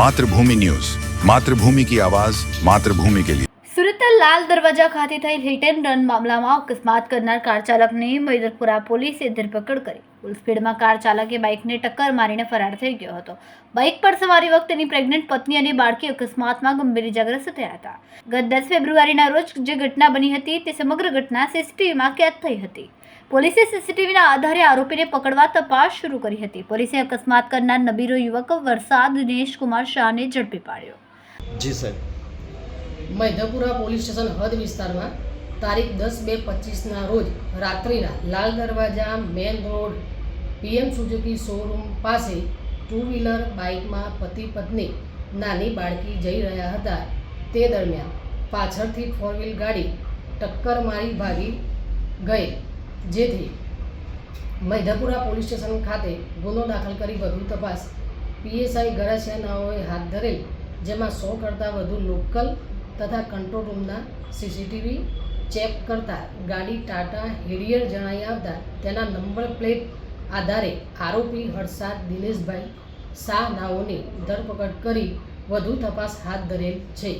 Mathrubhumi news. Mathrubhumi કી આવાજ, માતૃભૂમિ કે લીએ સુરત લાલ દરવાજા ખાતે થયેલ હિટ એન્ડ રન મામલામાં અકસ્માત કરનાર કાર ચાલકને મૈદરપુરા પોલીસે ધરપકડ કરી. ફૂલ કાર ચાલકે બાઇકને ટક્કર મારીને ફરાર થઈ ગયો હતો. બાઇક પર સવારી વખતે તેની પ્રેગ્નન્ટ પત્ની અને બાળકી અકસ્માતમાં ગંભીર ઇજાગ્રસ્ત થયા હતા. ગત દસ ફેબ્રુઆરીના રોજ જે ઘટના બની હતી તે સમગ્ર ઘટના સીસીટીવીમાં કેદ થઈ હતી. પોલીસે સીસીટીવીના આધારે આરોપીને પકડવા તપાસ શરૂ કરી હતી. પોલીસે અકસ્માત કરનાર નબીરો યુવક વરસાદ દિનેશ કુમાર શાહને ઝડપી પાડ્યો. જી, સાહેબ. મૈધપુરા પોલીસ સ્ટેશન હદ વિસ્તારમાં તારીખ દસ બે પચીસના રોજ રાત્રિના Lal Darwaja main road, PM Suzuki showroom પાસે ટુ વ્હીલર બાઇકમાં પતિ પત્ની નાની બાળકી જઈ રહ્યા હતા. તે દરમિયાન પાછળથી ફોર વ્હીલ ગાડી ટક્કર મારી ભાગી ગઈ, જેથી મૈધપુરા પોલીસ સ્ટેશન ખાતે ગુનો દાખલ કરી વધુ તપાસ. પીએસઆઈ ગરાસિયાનાઓએ હાથ ધરેલ, જેમાં સો કરતાં વધુ લોકલ તથા કંટ્રોલ રૂમના સીસીટીવી ચેક કરતા ગાડી ટાટા હેરિયર જણાઈ આવતા તેના નંબર પ્લેટ આધારે આરોપી હર્ષાદ દિનેશભાઈ શાહ નાઓની ધરપકડ કરી વધુ તપાસ હાથ ધરેલ છે.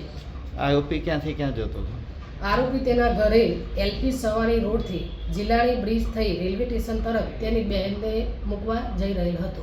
આરોપી ક્યાંથી ક્યાં જતો હતો? આરોપી તેના ઘરે એલપી સવાણી રોડથી જિલ્લાની બ્રિજ થઈ રેલવે સ્ટેશન તરફ તેની બહેનને મૂકવા જઈ રહેલ હતો.